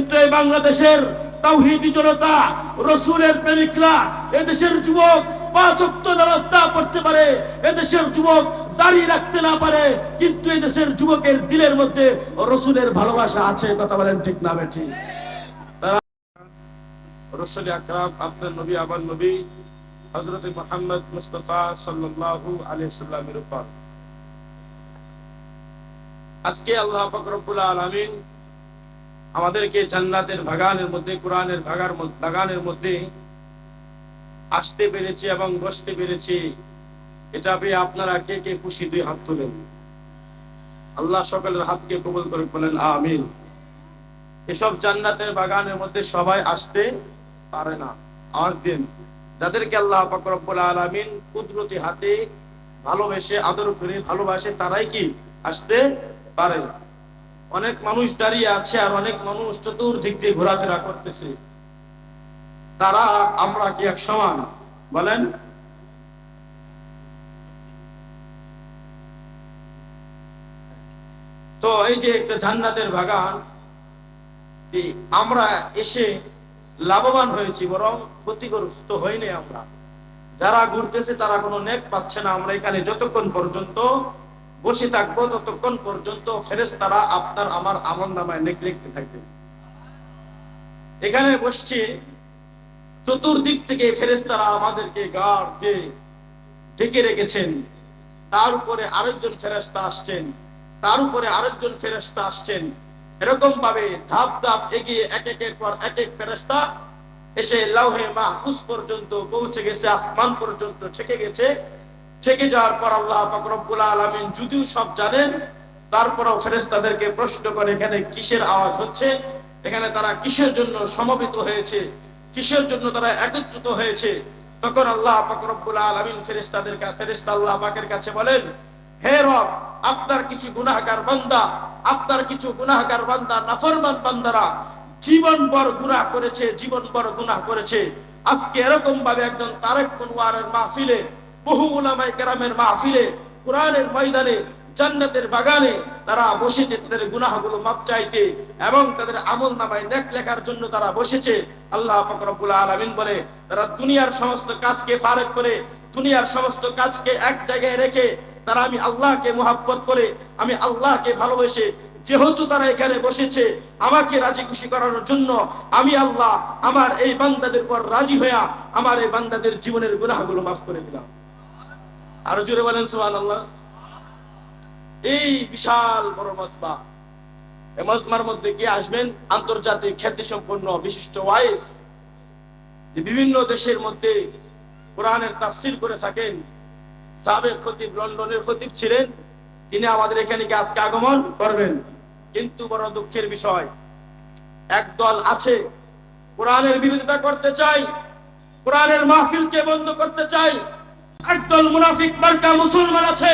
কিন্তু এই বাংলাদেশের তাওহিদি জনতা, রসুলের প্রেমিকরা, এদেশের যুবক পাঁচ ওয়াক্ত নামাজটা পারে, এদেশের যুবক দাড়ি রাখতে না পারে, কিন্তু এদেশের যুবকের দিলের মধ্যে রসুলের ভালোবাসা আছে কথা বলেন ঠিক না, বেঠি? আজকে আল্লাহ পাক রব্বুল আলামিন আমাদেরকে জান্নাতের বাগানের মধ্যে, কোরআনের বাগার বাগানের মধ্যে আসতে পেরেছি এবং বসতে পেরেছি। এটা পেয়ে আপনারা কে কে খুশি? দুই হাত তুলেন। আল্লাহ সকলের হাতকে কবুল করে বলেন, আমিন। এসব জান্নাতের বাগানের মধ্যে সবাই আসতে পারে না। আওয়াজ দিন। যাদেরকে আল্লাহ পাক রব্বুল আলামিন কুদরতি হাতে ভালোবেসে, আদর করে ভালোবাসে, তারাই কি আসতে পারে? অনেক মানুষ দাঁড়িয়ে আছে আর অনেক মানুষ চতুর্দিক দিয়ে ঘোরাফেরা করতেছে। তারা, আমরা কি এক সমান? বলেন। তো এই যে একটা জান্নাতের বাগান আমরা এসে লাভবান হয়েছি, বরং ক্ষতিগ্রস্ত হইনি আমরা। যারা ঘুরতেছে তারা কোনো নেক পাচ্ছে না। আমরা এখানে যতক্ষণ পর্যন্ত বসে থাকব ততক্ষণ পর্যন্ত ফেরেস তারা আপনার আমার আমল নামায় নেক লিখতে থাকবে। এখানে বসছি, চতুর্দিক থেকে ফেরেস তারা আমাদেরকে গাড় দিয়ে ঢেকে রেখেছেন। তার উপরে আরেকজন ফেরেস্তা আসছেন, তার উপরে আরেকজন ফেরেস্তা আসছেন। এরকম ভাবে ধাপ ধাপ এগিয়ে এক একের পর এক এক ফেরেস্তা এসে লাউহে মাহফুজ পর্যন্ত পৌঁছে গেছে, আসমান পর্যন্ত ঠেকে গেছে। ঠেকে যাওয়ার পর আল্লাহ পাক রব্বুল আলামিন যদিও সব জানেন, তারপরও ফেরেশতাদেরকে প্রশ্ন করে, এখানে কিসের আওয়াজ হচ্ছে? এখানে তারা কিসের জন্য সমবেত হয়েছে? কিসের জন্য তারা একত্রিত হয়েছে? তখন আল্লাহ পাক রব্বুল আলামিন ফেরেশতাদের কাছে ফেরেশতা আল্লাহ পাকের কাছে বলেন, হে রব, আপনার কিছু গুনাহগার বান্দা, আপনার কিছু গুনাহগার বান্দা, নাফরমান বান্দারা জীবন ভর গুনাহ করেছে জীবন ভর গুনাহ করেছে। আজকে এরকম ভাবে একজন তারেক কুনওয়ারের মাহফিলে বহু উলামায়ে কেরামের মাহফিলে, কোরআনের ময়দানে, জান্নাতের বাগানে তারা বসেছে, তাদের গুনাহগুলো মাপ চাইতে এবং তাদের আমল নামায় নেক লেখার জন্য তারা বসেছে। আল্লাহ পাক রব্বুল আলামিন বলে, তারা দুনিয়ার সমস্ত কাজকে ফারেক করে, দুনিয়ার সমস্ত কাজকে এক জায়গায় রেখে তারা আমি আল্লাহকে মোহাব্বত করে, আমি আল্লাহকে ভালোবেসে, যেহেতু তারা এখানে বসেছে, আমাকে রাজি খুশি করানোর জন্য আমি আল্লাহ আমার এই বান্দাদের পর রাজি হইয়া আমার এই বান্দাদের জীবনের গুনাহগুলো মাফ করে দিলাম। আরও জোরে বলেন সুবহান আল্লাহ এই বিশাল বড় মজমা। এই মজমার মধ্যে কি আসবেন? আন্তর্জাতিক খ্যাতি সম্পন্ন বিশিষ্ট ওয়াইস, যে বিভিন্ন দেশের মধ্যে কোরআনের তাফসির করে থাকেন। সাবেক খতিব, লন্ডনের খতিব ছিলেন। তিনি আমাদের এখানে কি আজকে আগমন করবেন? কিন্তু বড় দুঃখের বিষয়, একদল আছে, কোরআনের বিরোধিতা করতে চাই, কোরআনের মাহফিলকে বন্ধ করতে চাই একদল মুনাফিক মার্কা মুসলমান আছে,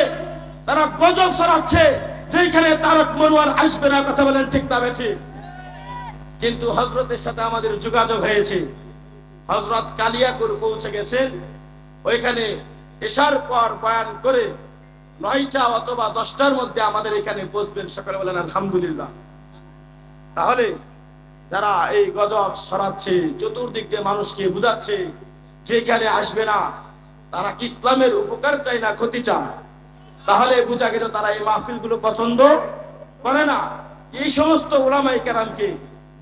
তারা গজব সরাচ্ছে যেখানে তারক মনোয়ার আসবে না কথা বলেন ঠিক না বেঠি। কিন্তু হজরতের সাথে আমাদের যোগাযোগ হয়েছে। হজরত কালিয়াকুর পৌঁছে গেছেন, ওইখানে এসার পর বয়ান করে নয়টা অথবা দশটার মধ্যে আমাদের এখানে বসবেন সকালে বলেন আলহামদুলিল্লাহ। তাহলে যারা এই গজব সরাচ্ছে চতুর্দিক দিয়ে মানুষকে বুঝাচ্ছে, যেখানে আসবে না তারা কি ইসলামের উপকার চায় না ক্ষতি চায়? তাহলে বুঝা গেল তারা এই মাহফিলগুলো পছন্দ করে না। এই সমস্ত ওলামাই কেরামকে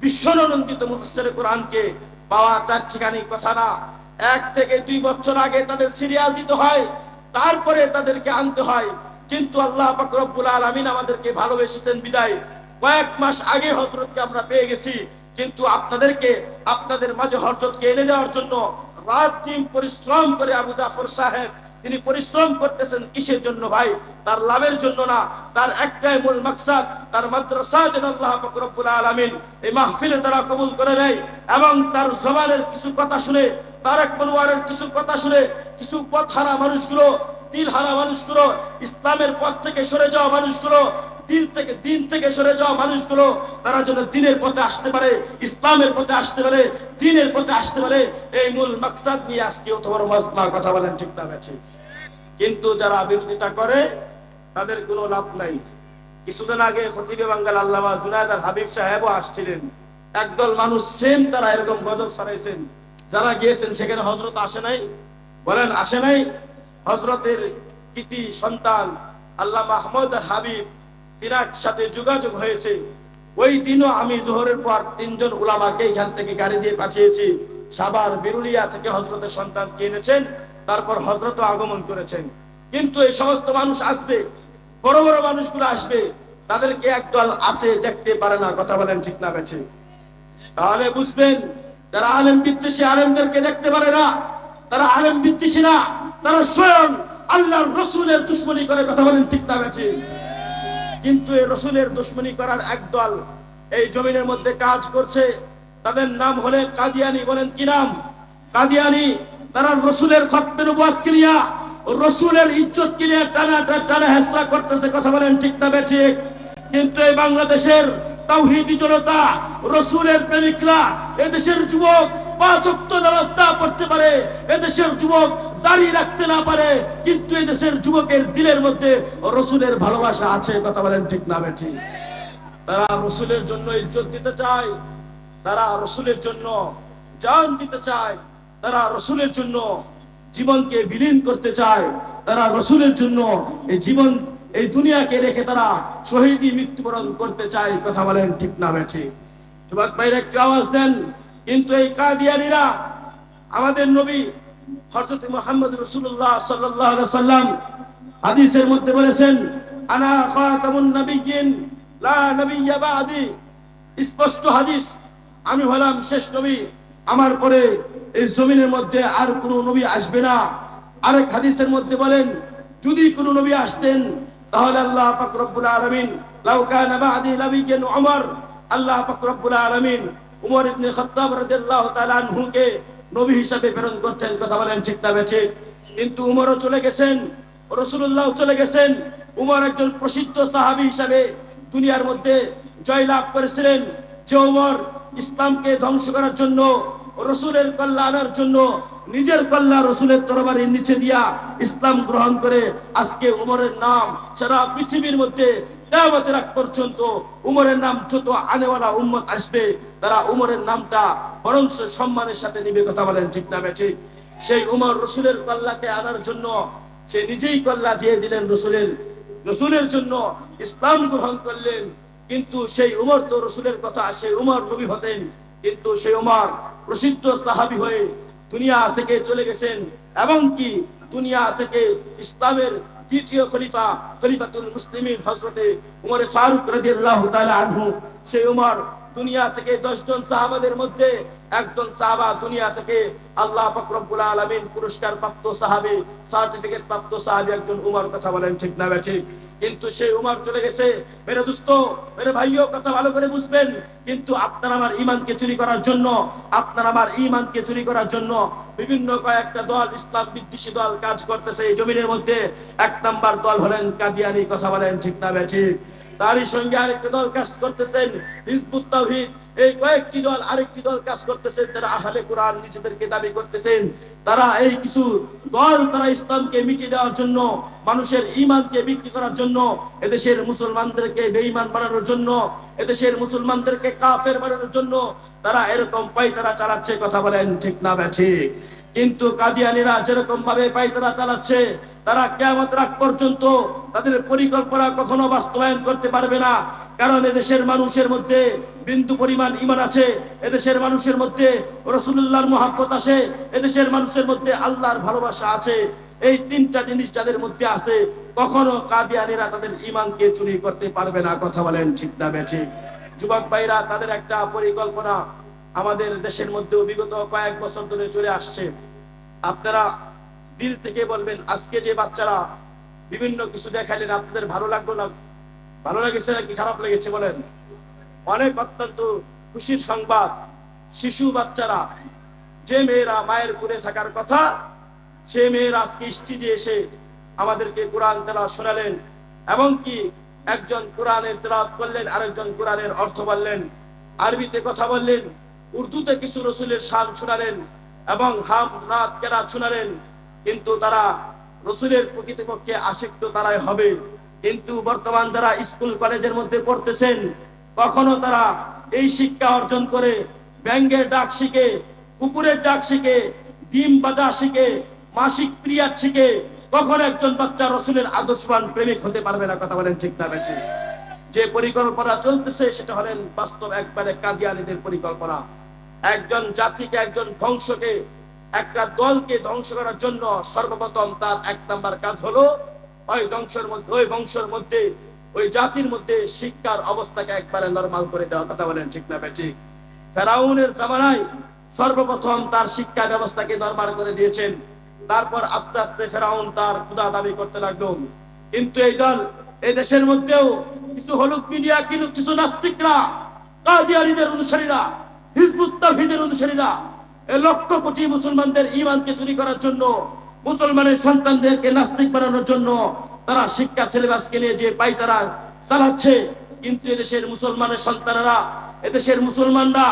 বিশ্বনন্দিত মুফসের কোরআনকে পাওয়া চাচ্ছিখানি কথা না। এক থেকে দুই বছর আগে তাদের সিরিয়াল দিতে হয়, তারপরে তাদেরকে আনতে হয়। কিন্তু আল্লাহ পাক রব্বুল আলামিন আমাদেরকে ভালোবেসেছেন বিদায়। কয়েক মাস আগে হজরতকে আমরা পেয়ে গেছি। কিন্তু আপনাদেরকে, আপনাদের মাঝে হজরতকে এনে দেওয়ার জন্য রাত দিন পরিশ্রম করে আবু জাফর সাহেব, তিনি পরিশ্রম করতেছেন কিসের জন্য ভাই? তার লাভের জন্য না, তার একটাই মূল মাকসাদ, তার মাদ্রাসা যেন আল্লাহ পাক রব্বুল আলামিন এই মাহফিলে তারা কবুল করে নেয় এবং তার জবানের কিছু কথা শুনে তারেক মনোয়ারের কিছু কথা শুনে, কিছু পথ হারা মানুষগুলো দিল হারা মানুষগুলো, ইসলামের পথ থেকে সরে যাওয়া মানুষগুলো দিন থেকে দিন থেকে সরে যাওয়া মানুষগুলো, তারা যেন দিনের পথে আসতে পারে, ইসলামের পথে আসতে পারে, দিনের পথে আসতে পারে, এই মূল মাকসাদ নিয়ে আজকে মজমার কথা বলেন ঠিক না বেছে কিন্তু যারা বিরোধিতা করে, তাদের কোনো লাভ নাই। কিছুদিন আগে খতিবে বাঙ্গাল আল্লামা জুনায়দ আল হাবিব সাহেবও আসছিলেন। একদল মানুষ সেম তারা এরকম গজব ছড়াইছেন। যারা গিয়েছেন, সেখানে হজরত আসে নাই। বলেন, আসে নাই? হজরতের কৃতি সন্তান আল্লাহ মাহমুদ আর হাবিব সাথে যোগাযোগ হয়েছে। ওই দিনও আমি জোহরের পর তিনজন উলামাকে এখান থেকে গাড়ি দিয়ে পাঠিয়েছি। সাবার বিরুলিয়া থেকে হজরতের সন্তান তারপর হজরত আগমন করেছেন। কিন্তু এই সমস্ত মানুষ আসবে, বড় বড় মানুষগুলো আসবে, তাদেরকে একদল আসে দেখতে পারে না, কথা বলেন ঠিক না বেছে তাহলে বুঝবেন, যারা আলেম বিদ্বেষী আলেমদেরকে দেখতে পারে না, তারা আলেম বিদ্বেষী না, তারা স্বয়ং আল্লাহর রসুলের দুশ্মনী করে কথা বলেন ঠিক না বেছে কিন্তু এই রসুলের দুশ্মনী করার একদল এই জমিনের মধ্যে কাজ করছে। তাদের নাম হলে কাদিয়ানি বলেন কি নাম? কাদিয়ানি, তারা রসুলের খত্মের উপর কিনিয়া, রসুলের ইজ্জত কিনিয়া টানা টানা হেসরা করতেছে। কথা বলেন ঠিক না ঠিক? কিন্তু এই বাংলাদেশের তাওহিদি জনতা, রসুলের প্রেমিকরা, এদেশের যুবক জান দিতে চায়, তারা রসুলের জন্য জীবনকে বিলীন করতে চায়, তারা রসুলের জন্য এই জীবন, এই দুনিয়াকে রেখে তারা শহীদি মৃত্যুবরণ করতে চায়, কথা বলেন ঠিক না ঠিক যুবক একটু আওয়াজ দেন। কিন্তু এই কাদিয়ানিরা আমাদের নবী হযরত মুহাম্মদ রাসূলুল্লাহ সাল্লাল্লাহু আলাইহি সাল্লাম হাদিসের মধ্যে বলেছেন, আনা খাতামুন নাবিয়্যিন, লা নাবিয়্যা বাদি। স্পষ্ট হাদিস, আমি হলাম শেষ নবী, আমার পরে এই জমিনের মধ্যে আর কোনো নবী আসবে না। আরেক হাদিসের মধ্যে বলেন, যদি কোনো নবী আসতেন, তাহলে আল্লাহ পাক রব্বুল আলামিন, লাউ কানা বাদি নাবিয়্যিন উমর, আল্লাহ পাক রব্বুল আলামিন উমর ইবনে খাত্তাব রাদিয়াল্লাহু তাআলা আনহুকে নবী হিসাবে প্রেরণ করতেন, কথা বলেন ঠিক না ঠিক কিন্তু উমরও চলে গেছেন রসুল্লাহ চলে গেছেন। উমর একজন প্রসিদ্ধ সাহাবী হিসাবে দুনিয়ার মধ্যে জয়লাভ করেছিলেন। যে উমর ইসলামকে ধ্বংস করার জন্য, রসুলের কল্যাণ জন্য, নিজের কল্যাণ রসুলের তরবারির নিচে দিয়া ইসলাম গ্রহণ করে, আজকে উমরের নাম সারা পৃথিবীর মধ্যে কেয়ামতের আগ পর্যন্ত উমরের নাম যত আনেওয়ালা উম্মত আসবে, তারা উমরের নামটা বরং সম্মানের সাথে নিবে, কথা বলেন ঠিক না ঠিক সেই উমর রসুলের কল্লাকে আনার জন্য, সে নিজেই কল্লা দিয়ে দিলেন রসুলের। রসুলের জন্য ইসলাম গ্রহণ করলেন, কিন্তু সেই উমর তো রসুলের কথা, সেই উমর নবী হতেন, কিন্তু সেই উমর প্রসিদ্ধ সাহাবি হয়ে দুনিয়া থেকে চলে গেছেন। এবং কি, দুনিয়া থেকে ইসলামের দ্বিতীয় খলিফা, খলিফাতুল মুসলিমিন হজরতে উমরে ফারুক রাদিয়াল্লাহু তাআলা আনহু। সেই উমর দুনিয়া থেকে দশজন সাহাবাদের মধ্যে একজন সাহাবা দুনিয়া থেকে আল্লাহ রব্বুল আলামিন পুরস্কার প্রাপ্ত সাহাবী সার্টিফিকেট প্রাপ্ত সাহাবী একজন উমর, কথা বলেন ঠিক না ঠিক? কিন্তু সেই উমার চলে গেছে। মেরে দোস্ত, মেরে ভাইও, কথা ভালো করে বুঝবেন। কিন্তু আপনার আমার ইমানকে চুরি করার জন্য, আপনার আমার ইমানকে চুরি করার জন্য বিভিন্ন কয়েকটা দল, ইসলাম বিদ্বেষী দল কাজ করতেছে এই জমিনের মধ্যে। এক নাম্বার দল হলেন কাদিয়ানি, কথা বলেন ঠিক না ঠিক তারই সঙ্গে আরেকটা দল কাজ করতেছেন, হিজবুত তাওহীদ। এই কয়েকটি দল আরেকটি দল কাজ করতেছেন, তারা আহলে কোরআন নিজেদেরকে দাবি করতেছেন। তারা এই কিছু দল, তারা ইসলামকে মিটিয়ে দেওয়ার জন্য, মানুষের ঈমানকে বিক্রি করার জন্য, এদেশের মুসলমানদেরকে বেঈমান বানানোর জন্য, এদেশের মুসলমানদেরকে কাফের বানানোর জন্য, তারা এরকম পাই তারা চালাচ্ছে, কথা বলেন ঠিক না ঠিক? কিন্তু কাদিয়ানিরা যেরকম ভাবে পাইতারা চালাচ্ছে, তারা কেমন রাগ পর্যন্ত তাদের পরিকল্পনা কখনো বাস্তবায়ন করতে পারবে না। কারণ এদেশের মানুষের মধ্যে বিন্দু পরিমাণ ইমান আছে, এদেশের মানুষের মধ্যে রসুল্লাহর মহাব্বত আছে এদেশের মানুষের মধ্যে আল্লাহর ভালোবাসা আছে। এই তিনটা জিনিস যাদের মধ্যে আছে, কখনো কাদিয়ানিরা তাদের ইমানকে চুরি করতে পারবে না, কথা বলেন ঠিক না বেছে যুবক ভাইরা, তাদের একটা পরিকল্পনা আমাদের দেশের মধ্যে বিগত কয়েক বছর ধরে চলে আসছে। আপনারা দিল থেকে বলবেন, আজকে যে বাচ্চারা বিভিন্ন কিছু দেখালেন আপনাদের ভালো লাগল না? ভালো লেগেছে নাকি খারাপ লেগেছে বলেন? অনেক অত্যন্ত খুশির সংবাদ, শিশু বাচ্চারা, যে মেয়েরা মায়ের কুলে থাকার কথা, সে মেয়েরা আজকে স্টেজে এসে আমাদেরকে কোরআন তেলা শোনালেন এবং কি একজন কোরআনের তেলাওয়াত করলেন, আরেকজন কোরআনের অর্থ বললেন, আরবিতে কথা বললেন, উর্দুতে কিছু রসুলের শান শোনালেন এবং হাম, রাত, কেরাত শোনালেন, কিন্তু তারা রসুলের প্রকৃতপক্ষে আসক্ত তারাই হবে। কিন্তু বর্তমান যারা স্কুল কলেজের মধ্যে পড়তেছেন, কখনো তারা এই শিক্ষা অর্জন করে ব্যাঙ্গের ডাক শিখে, কুকুরের ডাক শিখে, ডিম বাজা শিখে, মাসিক পিরিয়াড শিখে, কখন একজন বাচ্চা রসুলের আদর্শবান প্রেমিক হতে পারবে না, কথা বলেন ঠিক না, বেঠি। যে পরিকল্পনা চলতেছে, সেটা হলেন বাস্তব একবারে কাদিয়ানিদের পরিকল্পনা। একজন জাতিকে, একজন ধ্বংসকে, একটা দলকে ধ্বংস করার জন্য সর্বপ্রথম তার এক নাম্বার কাজ হলো ওই ধ্বংসের মধ্যে, ওই বংশের মধ্যে, ওই জাতির মধ্যে শিক্ষার অবস্থাকে একবারে নরমাল করে দেওয়া কথা বলেন, ঠিক না ঠিক ফেরাউনের জামানায় সর্বপ্রথম তার শিক্ষা ব্যবস্থাকে নরমাল করে দিয়েছেন। তারপর আস্তে আস্তে ফেরাউন তার ক্ষুদা দাবি করতে লাগল। কিন্তু এই দল, এই দেশের মধ্যেও কিছু হলুদ মিডিয়া, কিন্তু কিছু নাস্তিকরা, কাদিয়ানিদের অনুসারীরা, হিজবুত তাওহীদের অনুসারীরা লক্ষ কোটি মুসলমানদের ঈমানকে চুরি করার জন্য মুসলমানের সন্তানদেরকে নাস্তিক বানানোর জন্য তারা শিক্ষা, সিলেবাসকে নিয়ে যে পাই তারা চালাচ্ছে, কিন্তু এদেশের মুসলমানের সন্তানেরা, এদেশের মুসলমানরা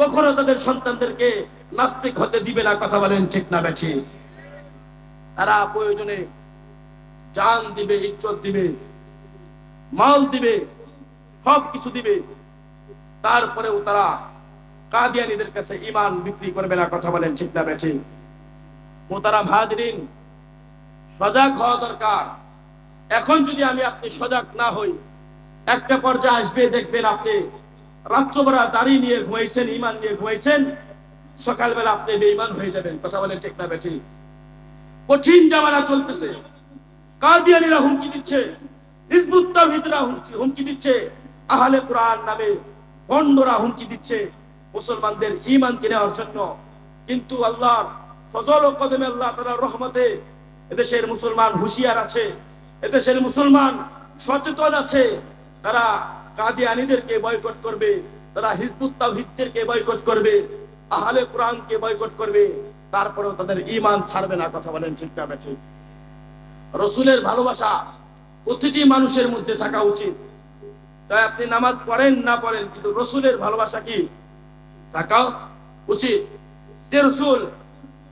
কখনো তাদের সন্তানদেরকে নাস্তিক হতে দিবে না, কথা বলেন ঠিক না, বেঠি। তারা প্রয়োজনে জান দিবে, ইজ্জত দিবে, মাল দিবে, সব কিছু দিবে। তারপরেও তারা কাদিয়ানিদের কাছে ইমান বিক্রি করবে না, কথা বলেন ঠিক না, বেঠি। মোতারাম হাজরিন, সজাগ হওয়া দরকার। এখন যদি আমি আপনি সজাগ না হই, একটা পর্যায়ে আসবে, দেখবেন আপনি রাত্রবেলা দাঁড়িয়ে নিয়ে ঘুমাইছেন ইমান নিয়ে ঘুমাইছেন, সকালবেলা আপনি বেঈমান হয়ে যাবেন। কথা বলেন ঠিক না বেঠি? কঠিন জামানা চলতেছে। কাদিয়ানিরা হুমকি দিচ্ছে, হিজবুত তাওহীদরা হুমকি হুমকি দিচ্ছে, আহলে কোরআন নামে ভণ্ডরা হুমকি দিচ্ছে মুসলমানদের ঈমানকে নেওয়ার জন্য। কিন্তু আল্লাহর ফজল ও কদমে আল্লাহ তাআলার রহমতে এদেশের মুসলমান হুঁশিয়ার আছে, এদেশের মুসলমান সচেতন আছে। তারা কাদিয়ানিদেরকে বয়কট করবে, তারা হিজবুত তাওহীদদেরকে বয়কট করবে, আহলে কোরআনকে বয়কট করবে, তারপরেও তাদের ঈমান ছাড়বে না, কথা বলেন ঠিক না ঠিক রসুলের ভালোবাসা প্রতিটি মানুষের মধ্যে থাকা উচিত। তাই আপনি নামাজ পড়েন না পড়েন, কিন্তু রসুলের ভালোবাসা কি? থাকা উচিত। যে রসুল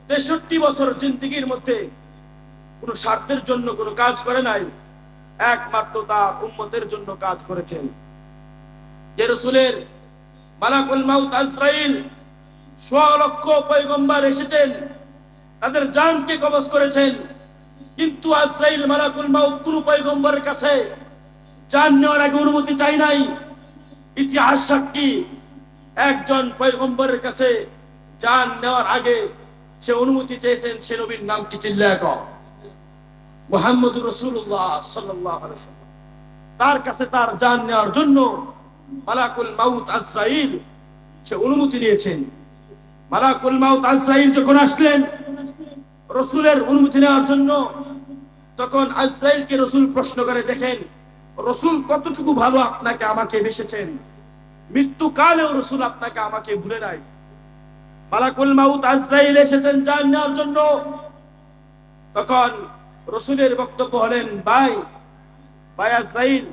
তেষট্টি বছর জিন্দিগির মধ্যে কোন স্বার্থের জন্য কোনো কাজ করে নাই, একমাত্র তার উম্মতের জন্য কাজ করেছেন। যে রসুলের মালাকুল মাউত আজরাইল সোয়া লক্ষ পয়গম্বর এসেছেন, তাদের জানকে কবজ করেছেন, কিন্তু আজরাইল মালাকুল মাউত কোন পয়গম্বরের কাছে জান নেওয়ার আগে অনুমতি চাই নাই। ইতিহাস সাক্ষী, একজন পৈগম্বরের কাছে জান নেওয়ার আগে সে অনুমতি চেয়েছেন সে নবীর নাম কি চিল্লায় কও? মোহাম্মদ রসুল্লাহ সাল্লাহ তার কাছে তার জান নেওয়ার জন্য মালাকুল মাউত আজরাইল সে অনুমতি নিয়েছেন। মালাকুল মাউত আজরাইল যখন আসলেন, রসুলের অনুমতি নেওয়ার জন্য তখন আজরাইলকে রসুল প্রশ্ন করে, দেখেন, রসুল কতটুকু ভালো আপনাকে আমাকে বেসেছেন? মৃত্যু কালেও রসুল আপনাকে আমাকে ভুলে নাই। মালাকুল মাউত আজরাইল এসেছেন জান নেওয়ার জন্য। তখন রসুলের বক্তব্য হলেন, ভাই ভাই আজরাইল,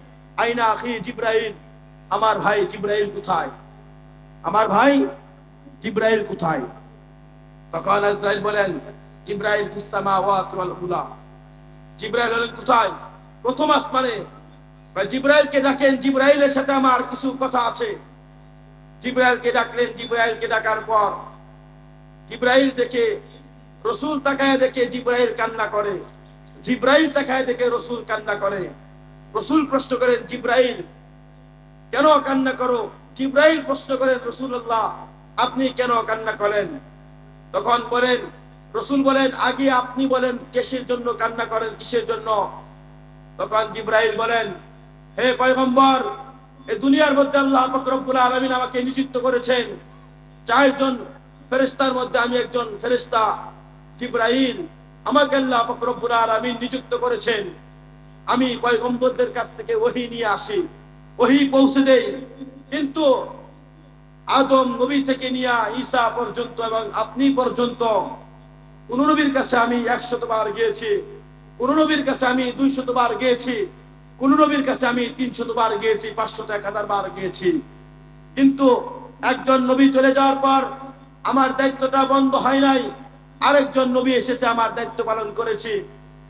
আইনা আখি জিব্রাইল, আমার ভাই জিব্রাইল কোথায়? আমার ভাই জিব্রাইল কোথায়? তখন আজরাইল বলেন, জিব্রাইল ফিস সামাওয়াত ওয়াল উলা। জিব্রাইল হলেন কোথায়? প্রথম আসমানে। জিব্রাইলকে ডাকেন, জিব্রাইলের সাথে আমার কিছু কথা আছে। জিব্রাইলকে ডাকলেন, জিব্রাইলকে ডাকার পর জিব্রাইল দেখে, রসুল তাকায় দেখে জিব্রাইল কান্না করে। জিব্রাইল তাকায় দেখে রসুল কান্না করে। রসুল প্রশ্ন করেন, জিব্রাইল, কেন কান্না করো? জিব্রাইল প্রশ্ন করেন, রসুল্লাহ, আপনি কেন কান্না করেন? তখন বলেন, রসুল বলেন, আগে আপনি বলেন, কেসের জন্য কান্না করেন, কিসের জন্য? তখন জিব্রাইল বলেন, হে পয়গম্বর, এ দুনিয়ার মধ্যে আল্লাহ আলমিন আমাকে নিযুক্ত করেছেন। চারজন ফেরেস্তার মধ্যে আমি একজন ফেরেস্তা জিব্রাইল। আমাকে আল্লাহ ফকরবুল আলমিন নিযুক্ত করেছেন। আমি পয়গম্বরদের কাছ থেকে ওহি নিয়ে আসি। ওহি পৌঁছে দেই। কিন্তু আদম নবী থেকে নিয়ে ঈসা পর্যন্ত এবং আপনি পর্যন্ত, কোন নবীর কাছে আমি একশত বার গিয়েছি। কোন নবীর কাছে আমি দুইশত বার গিয়েছি। কোন নবীর কাছে আমি তিনশত বার গিয়েছি, পাঁচশত, এক হাজার বার গিয়েছি। কিন্তু একজন নবী চলে যাওয়ার পর আমার দায়িত্বটা বন্ধ হয় নাই। আরেকজন নবী এসেছে, আমার দায়িত্ব পালন করেছি।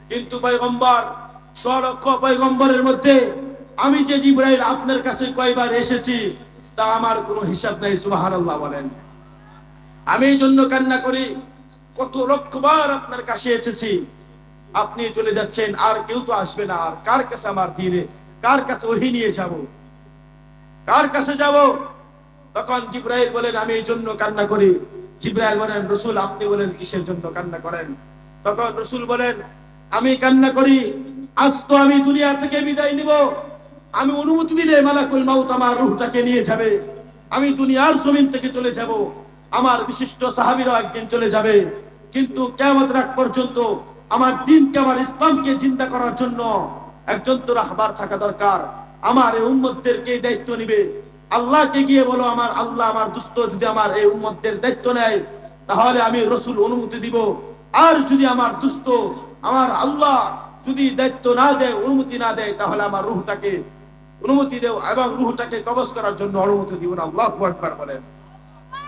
কিন্তু পয়গম্বর স্বলক্ষ পয়গম্বরের মধ্যে আমি যে জিব্রাইল আপনার কাছে কয়বার এসেছি, তা আমার কোনো হিসাব নাই, সুবহানাল্লাহ বলেন। আমি এই জন্য কান্না করি, কত লক্ষবার আপনার কাছে এসেছি। আপনি চলে যাচ্ছেন, আর কেউ তো আসবে না। আর কার কাছে আমার দিনে? কার কাছে ওহি নিয়ে যাব? কার কাছে যাব? তখন জিব্রাইল বলেন, আমি এই জন্য কান্না করি। জিব্রাইল বলেন, রসুল, আপনি বলেন, কিসের জন্য কান্না করেন? তখন রসুল বলেন, আমি কান্না করি, আজ তো আমি দুনিয়া থেকে বিদায় নিব। আমি অনুমতি দিলে মালাকুল মাউত আমার রুহটাকে নিয়ে যাবে। আমি দুনিয়ার জমিন থেকে চলে যাব। আমার বিশিষ্ট সাহাবীরা একদিন চলে যাবে। কিন্তু কেমন রাখ পর্যন্ত আমার দিনকে, আমার ইসলামকে চিন্তা করার জন্য একজন তো রাহবার থাকা দরকার। আমার এই উম্মতদেরকে দায়িত্ব নিবে। আল্লাহকে গিয়ে বলো, আমার আল্লাহ, আমার দুস্থ যদি আমার এই উম্মতদের দায়িত্ব নেয়, তাহলে আমি রসুল অনুমতি দিব। আর যদি আমার দুস্থ, আমার আল্লাহ যদি দায়িত্ব না দেয়, অনুমতি না দেয়, তাহলে আমার রুহটাকে অনুমতি দেও এবং রুহটাকে কবজ করার জন্য অনুমতি দিব না। আল্লাহ একবার বলেন।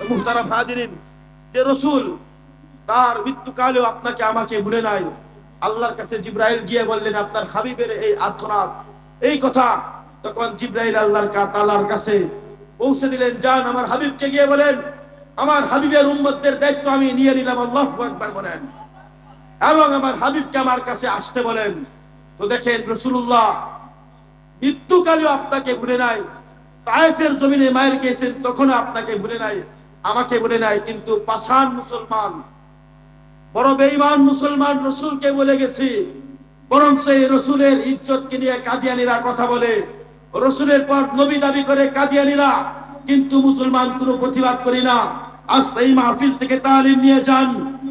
মুহতারা ভাদিরিন যে রসুল, তার মৃত্যুকালেও আপনাকে আমাকে ভুলে নাই। আল্লাহর কাছে জিব্রাইল গিয়ে বললেন, আপনার হাবিবের এই আর্থনাদ এই কথা তখন জিব্রাইল আল্লাহর কা তাআলার কাছে পৌঁছে দিলেন যান আমার হাবিবকে গিয়ে বলেন, আমার হাবিবের উম্মতদের দায়িত্ব আমি নিয়ে নিলাম, আল্লাহু আকবার বলেন। এবং আমার হাবিবকে আমার কাছে আসতে বলেন। তো দেখেন রসুল্লাহ মৃত্যুকালেও আপনাকে ভুলে নাই, তায়েফের জমিনে মায়ের খেয়েছেন তখন আপনাকে ভুলে নাই, আমাকে ভুলে নাই, কিন্তু পাষাণ মুসলমান, বড় বেঈমান মুসলমান রসুলকে বলে গেছি বরং সেই রসুলের ইজ্জতকে নিয়ে কাদিয়ানিরা কথা বলে। রসুলের পর নবী দাবি করে কাদিয়ানিরা কিন্তু মুসলমান কোনো প্রতিবাদ করি না। আজ এই মাহফিল থেকে তালিম নিয়ে যান।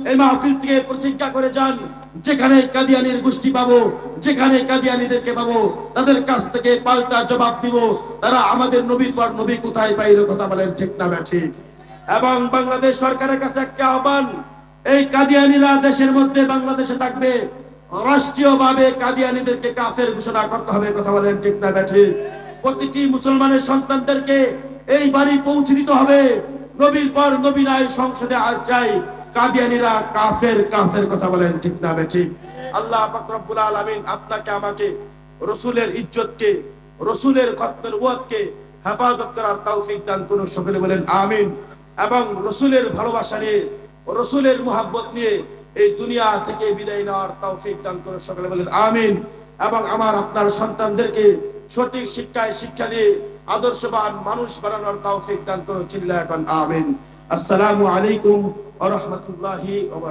এই মাহফিল থেকে প্রতিজ্ঞা করে যান। যেখানে কাদিয়ানির গোষ্ঠী পাবো, যেখানে কাদিয়ানিদেরকে পাবো, তাদের কাছ থেকে পাল্টা জবাব দিব। তারা আমাদের নবীর পর নবী কোথায় পাইলো কথা বলেন ঠিক না ঠিক। এবং বাংলাদেশ সরকারের কাছে একটা আহ্বান, এই কাদিয়ানিরা দেশের মধ্যে বাংলাদেশে থাকবে। রাষ্ট্রীয়ভাবে কাদিয়ানিদেরকে কাফের ঘোষণা করতে হবে, কথা বলেন ঠিক না, ব্যাঠি। প্রতিটি মুসলমানের সন্তানদেরকে এই বাড়ি পৌঁছে দিতে হবে। নবীর পর নবী নাই, সংসদে আজ চাই কাদিয়ানিরা কাফের কাফের, কথা বলেন ঠিক না, ব্যাঠি। আল্লাহ রব্বুল আলামিন আপনাকে, আমাকে, রসুলের ইজ্জতকে, রসুলের খতমের ওয়াদকে হেফাজত করার তৌফিক দান করুন, সকলে বলেন আমিন। এবং রসুলের ভালোবাসা নিয়ে, রসুলের মোহাব্বত নিয়ে এই দুনিয়া থেকে বিদায় নেওয়ার তৌফিক দান করে, সকলে বলেন আমিন। এবং আমার আপনার সন্তানদেরকে সঠিক শিক্ষায় শিক্ষা দিয়ে আদর্শবান মানুষ বানানোর তৌফিক দান করে চিল্লা এখন আমিন। আসসালামু আলাইকুম ওয়া রাহমাতুল্লাহি ওয়া